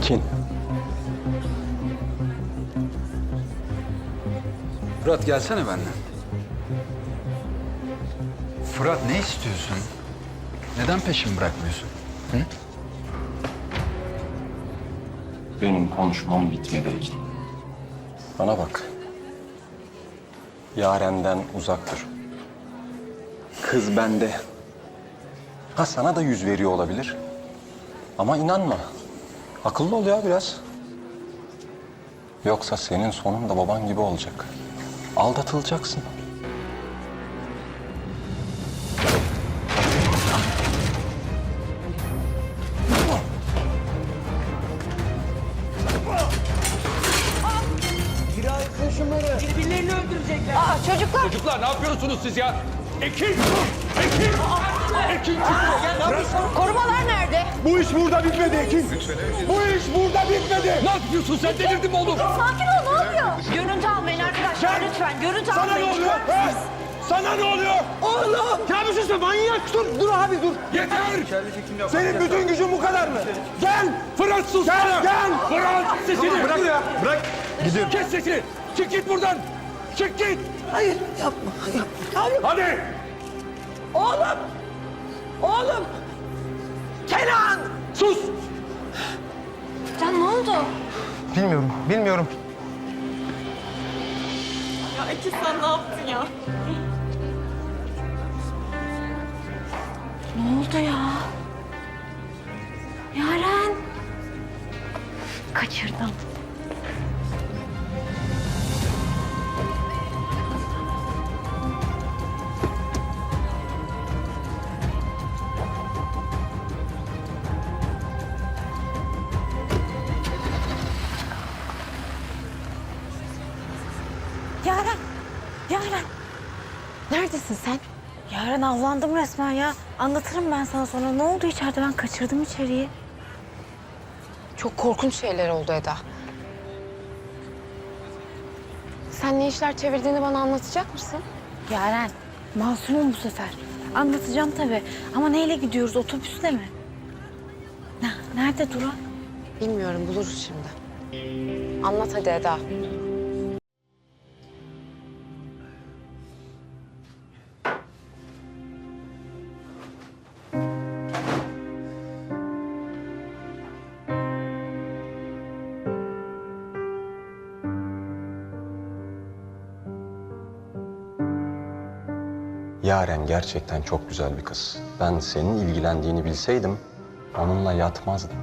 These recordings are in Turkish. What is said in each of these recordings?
Ekin. Fırat gelsene benden. Fırat ne istiyorsun? Neden peşimi bırakmıyorsun? Benim konuşmam bitmedi Ekin. Bana bak. Yarenden uzak dur. Kız bende. Ha sana da yüz veriyor olabilir. Ama inanma. Akıllı ol ya biraz. Yoksa senin sonun da baban gibi olacak. Aldatılacaksın. Birbirlerini öldürecekler. Aa çocuklar. Çocuklar ne yapıyorsunuz siz ya? Ekin! Ekin! Ekin çıkıyor. Korumalar nerede? Bu iş burada bitmedi Ekin. Bu iş burada bitmedi. Ne yapıyorsun sen delirdin mi oğlum? Sakin ol ne oluyor? Görüntü almayın arkadaşlar lütfen. Görüntü Sana almayın. ne oluyor? Ha? Sana ne oluyor? Oğlum! Ne yapıyorsun sen manyak? Dur, dur abi dur. Yeter! Senin bütün gücün bu kadar mı? Gel! Fırat sus! Gel! Gel! Fırat sesini! Bırak ya! Bırak! Kes sesini! Çık git buradan! Çık git! Hayır yapma yapma. Hadi! Bilmiyorum, bilmiyorum. Ya Ekin sen ne yaptın ya? Ne oldu ya? Yaren. Kaçırdım. Yaren. Neredesin sen? Yaren avlandım resmen ya. Anlatırım ben sana sonra. Ne oldu içeride? Ben kaçırdım içeriği. Çok korkunç şeyler oldu Eda. Sen ne işler çevirdiğini bana anlatacak mısın? Yaren, masumum bu sefer. Anlatacağım tabii. Ama neyle gidiyoruz? Otobüsle mi? Ne, nerede Dura? Bilmiyorum buluruz şimdi. Anlat hadi Eda. Yaren gerçekten çok güzel bir kız. Ben senin ilgilendiğini bilseydim onunla yatmazdım.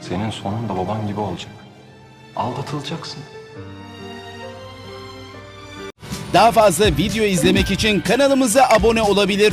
Senin sonun da baban gibi olacak. Aldatılacaksın. Daha fazla video izlemek için kanalımıza abone olabilir.